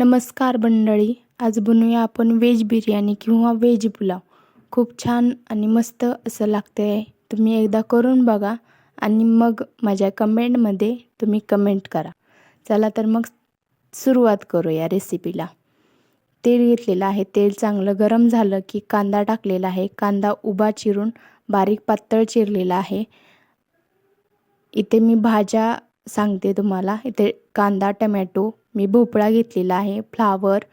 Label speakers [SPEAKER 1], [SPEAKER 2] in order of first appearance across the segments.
[SPEAKER 1] नमस्कार मंडळी आज बनवूया आपण व्हेज बिर्याणी किंवा व्हेज पुलाव. खूप छान आणि मस्त असं लागते आहे तुम्ही एकदा करून बघा आणि मग माझ्या कमेंटमध्ये तुम्ही कमेंट करा. चला तर मग सुरुवात करू या रेसिपीला. तेल घेतलेलं आहे. तेल चांगलं गरम झालं की कांदा टाकलेला आहे. कांदा उभा चिरून बारीक पातळ चिरलेला आहे. इथे मी भाज्या सांगते तुम्हाला. इथे कांदा टमॅटो मी भोपळा घेतलेला आहे फ्लावर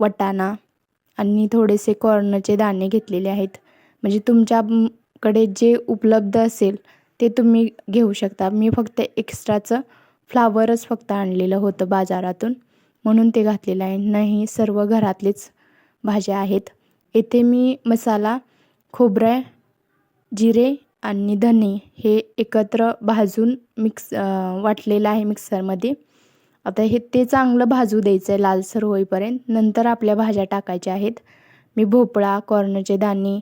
[SPEAKER 1] वटाणा आणि थोडेसे कॉर्नचे दाणे घेतलेले आहेत. म्हणजे तुमच्याकडे जे उपलब्ध असेल ते तुम्ही घेऊ शकता. मी फक्त एक्स्ट्राचं फ्लावरच फक्त आणलेलं होतं बाजारातून. म्हणून ते घातलेलं आहे. नाही सर्व घरातलेच भाज्या आहेत. येथे मी मसाला खोबरं जिरे आणि धने हे एकत्र भाजून मिक्स वाटलेलं आहे मिक्सरमध्ये आता हे ते चांगलं भाजू द्यायचं आहे लालसर होईपर्यंत. नंतर आपल्या भाज्या टाकायच्या आहेत. मी भोपळा कॉर्नचे दाणे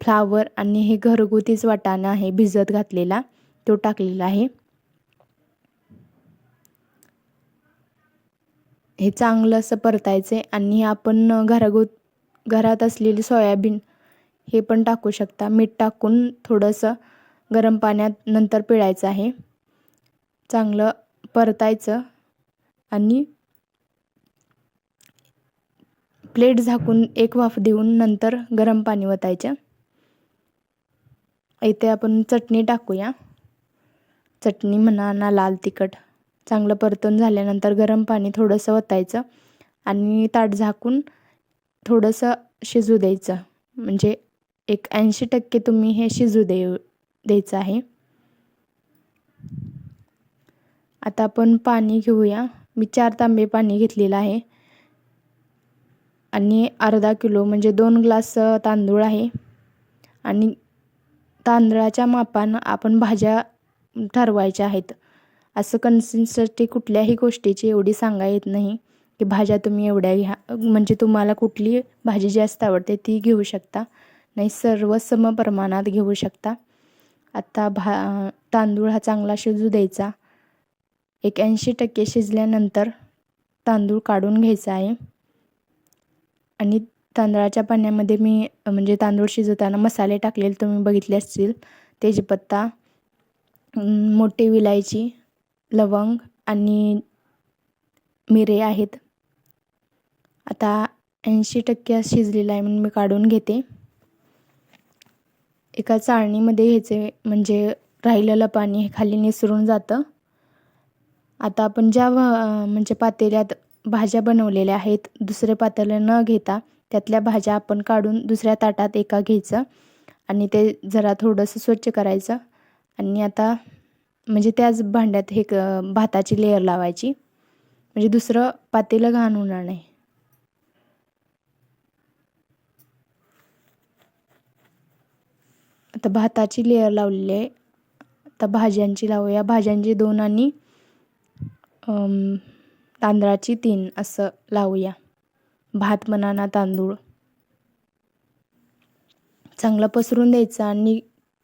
[SPEAKER 1] फ्लावर आणि हे घरगुतीच वाटाणा आहे भिजत घातलेला तो टाकलेला आहे. हे चांगलं असं परतायचं आहे आणि आपण घरगुत घरात असलेली सोयाबीन हे पण टाकू शकता. मीठ टाकून थोडंसं गरम पाण्यात नंतर पिळायचं आहे. चांगलं परतायचं आणि प्लेट झाकून एक वाफ देऊन नंतर गरम पाणी वतायचं. इथे आपण चटणी टाकूया. चटणी म्हणा ना लाल तिखट. चांगलं परतून झाल्यानंतर गरम पाणी थोडंसं वतायचं आणि ताट झाकून थोडंसं शिजू द्यायचं. म्हणजे एक ऐंशी टक्के तुम्ही हे शिजू दे द्यायचं आहे. आता आपण पाणी घेऊया. मी चार तांबे पाणी घेतलेलं आहे. आणि अर्धा किलो म्हणजे दोन ग्लास तांदूळ आहे. आणि तांदळाच्या मापानं आपण भाज्या ठरवायच्या आहेत. असं कन्सिस्टन्सी कुठल्याही गोष्टीची एवढी सांगा येत नाही की भाज्या तुम्ही एवढ्या घ्या. म्हणजे तुम्हाला कुठली भाजी जास्त आवडते ती घेऊ शकता. नाही सर्व सम प्रमाणात घेऊ शकता. आता भा तांदूळ हा चांगला शिजू द्यायचा. एक ऐंशी टक्के शिजल्यानंतर तांदूळ काढून घ्यायचा आहे. आणि तांदळाच्या पाण्यामध्ये मी म्हणजे तांदूळ शिजवताना मसाले टाकलेले तुम्ही बघितले असतील. तेजपत्ता मोठी विलायची लवंग आणि मिरे आहेत. आता ऐंशी टक्के शिजलेला आहे म्हणून मी काढून घेते. एका चाळणीमध्ये ह्याचे म्हणजे राहिलेलं पाणी हे खाली निसरून जातं. आता आपण ज्या म्हणजे पातेल्यात भाज्या बनवलेल्या आहेत दुसरे पातेले न घेता त्यातल्या भाज्या आपण काढून दुसऱ्या ताटात एका घ्यायचं आणि ते जरा थोडंसं स्वच्छ करायचं. आणि आता म्हणजे त्याच भांड्यात हे भाताची लेअर लावायची. म्हणजे दुसरं पातेलं घाण होणार नाही. आता भाताची लेअर लावलेली आहे. आता भाज्यांची लावूया भाज्यांची दोन आणि तांदळाची तीन असं लावूया. भात मनाना तांदूळ. चांगलं पसरून द्यायचं आणि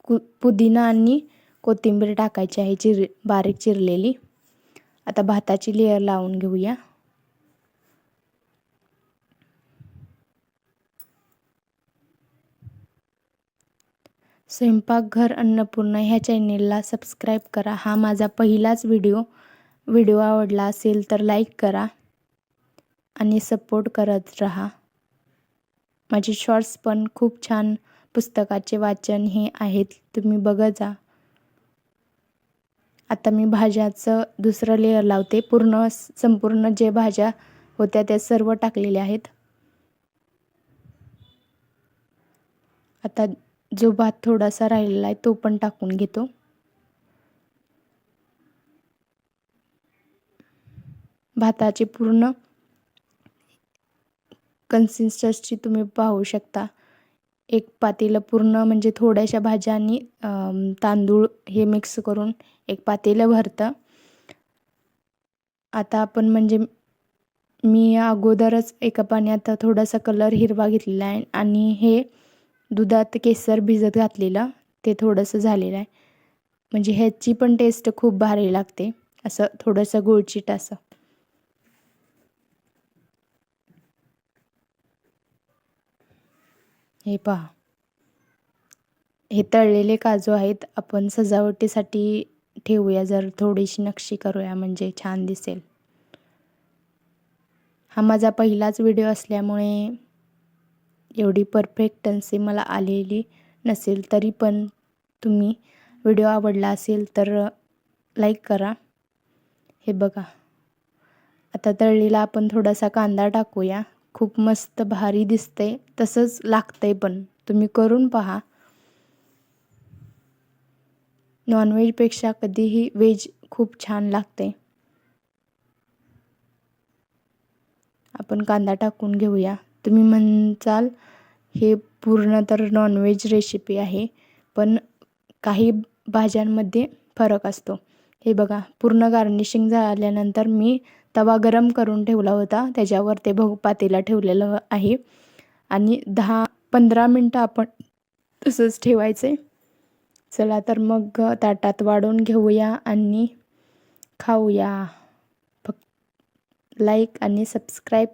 [SPEAKER 1] कु पुदिना आणि कोथिंबीर टाकायची आहे चिर बारीक चिरलेली. आता भाताची लेअर लावून घेऊया. स्वयंपाकघर अन्नपूर्णा ह्या चॅनेलला सबस्क्राईब करा. हा माझा पहिलाच व्हिडिओ व्हिडिओ आवडला असेल तर लाईक करा आणि सपोर्ट करत राहा. माझे शॉर्ट्स पण खूप छान पुस्तकाचे वाचन हे आहेत. तुम्ही बघत जा. आता मी भाज्याचं दुसरं लेअर लावते. पूर्ण संपूर्ण जे भाज्या होत्या त्या सर्व टाकलेल्या आहेत. आता जो भात थोडासा राहिलेला आहे तो पण टाकून घेतो. भाताची पूर्ण कन्सिस्टन्सी तुम्ही पाहू शकता. एक पातेलं पूर्ण म्हणजे थोड्याशा भाज्या आणि तांदूळ हे मिक्स करून एक पातेलं भरतं. आता आपण म्हणजे मी अगोदरच एका पाण्यात थोडासा कलर हिरवा घेतलेला आहे आणि हे दुधात केसर भिजत घातलेलं ते थोडंसं झालेलं आहे. म्हणजे ह्याची पण टेस्ट खूप भारी लागते. असं थोडंसं गुळचीट असं. हे पहा. हे तळलेले काजू आहेत. आपण सजावटीसाठी ठेवूया. जर थोडीशी नक्षी करूया म्हणजे छान दिसेल. हा माझा पहिलाच व्हिडिओ असल्यामुळे एवढी परफेक्टन्सी मला आलेली नसेल तरी पण तुम्ही व्हिडिओ आवडला असेल तर लाईक करा. हे बघा. आता तळलीला आपण थोडासा कांदा टाकूया. खूप मस्त भारी दिसते तसंच लागतंय पण. तुम्ही करून पहा. नॉनव्हेजपेक्षा कधीही व्हेज खूप छान लागते आपण कांदा टाकून घेऊया. तुम्ही म्हणचाल हे पूर्ण तर नॉनव्हेज रेसिपी आहे पण काही भाज्यांमध्ये फरक असतो. हे बघा पूर्ण गार्निशिंग झाल्यानंतर मी तवा गरम करून ठेवला होता त्याच्यावर ते बघू पातेला ठेवलेलं आहे. आणि दहा पंधरा मिनटं आपण तसंच ठेवायचे. चला तर मग ताटात वाढून घेऊया आणि खाऊया. फक्त लाईक आणि सबस्क्राईब